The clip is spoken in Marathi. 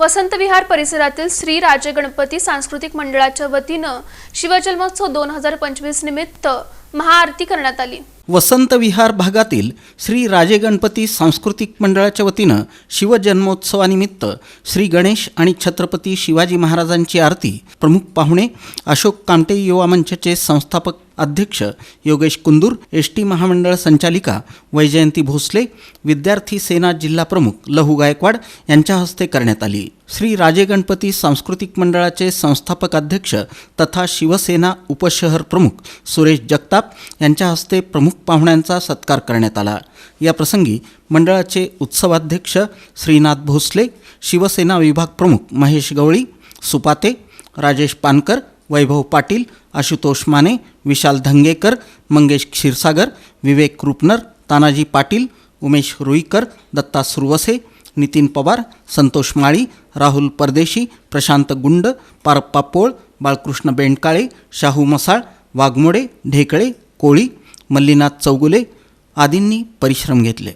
वसंत विहार परिसरातील श्री राजे गणपती सांस्कृतिक मंडळाच्या वतीनं शिवजन्मोत्सव दोन हजार पंचवीस निमित्त महाआरती करण्यात आली. वसंत विहार भागातील श्री राजे गणपती सांस्कृतिक मंडळाच्या वतीनं शिवजन्मोत्सवानिमित्त श्री गणेश आणि छत्रपती शिवाजी महाराजांची आरती प्रमुख पाहुणे अशोक कामटे युवा मंचचे संस्थापक अध्यक्ष योगेश कुंदूर एस टी महामंडळ संचालिका वैजयंती भोसले विद्यार्थी सेना जिल्हा प्रमुख लहू गायकवाड यांच्या हस्ते करण्यात आली. श्री राजे गणपती सांस्कृतिक मंडळाचे संस्थापक अध्यक्ष तथा शिवसेना उपशहर प्रमुख सुरेश जगताप यांच्या हस्ते प्रमुख पाहुण्यांचा सत्कार करण्यात आला. या प्रसंगी मंडळाचे उत्सवाध्यक्ष श्रीनाथ भोसले शिवसेना विभाग प्रमुख महेश गवळी सुपाते राजेश पानकर वैभव पाटील आशुतोष माने विशाल धंगेकर मंगेश क्षीरसागर विवेक रुपनर तानाजी पाटील उमेश रुईकर दत्ता सुरवसे नितीन पवार संतोष माळी राहुल परदेशी प्रशांत गुंड पारप्पा पोळ बाळकृष्ण बेंडकाळे शाहू मसाळ वाघमोडे ढेकळे कोळी मल्लीनाथ चौगुले आदींनी परिश्रम घेतले.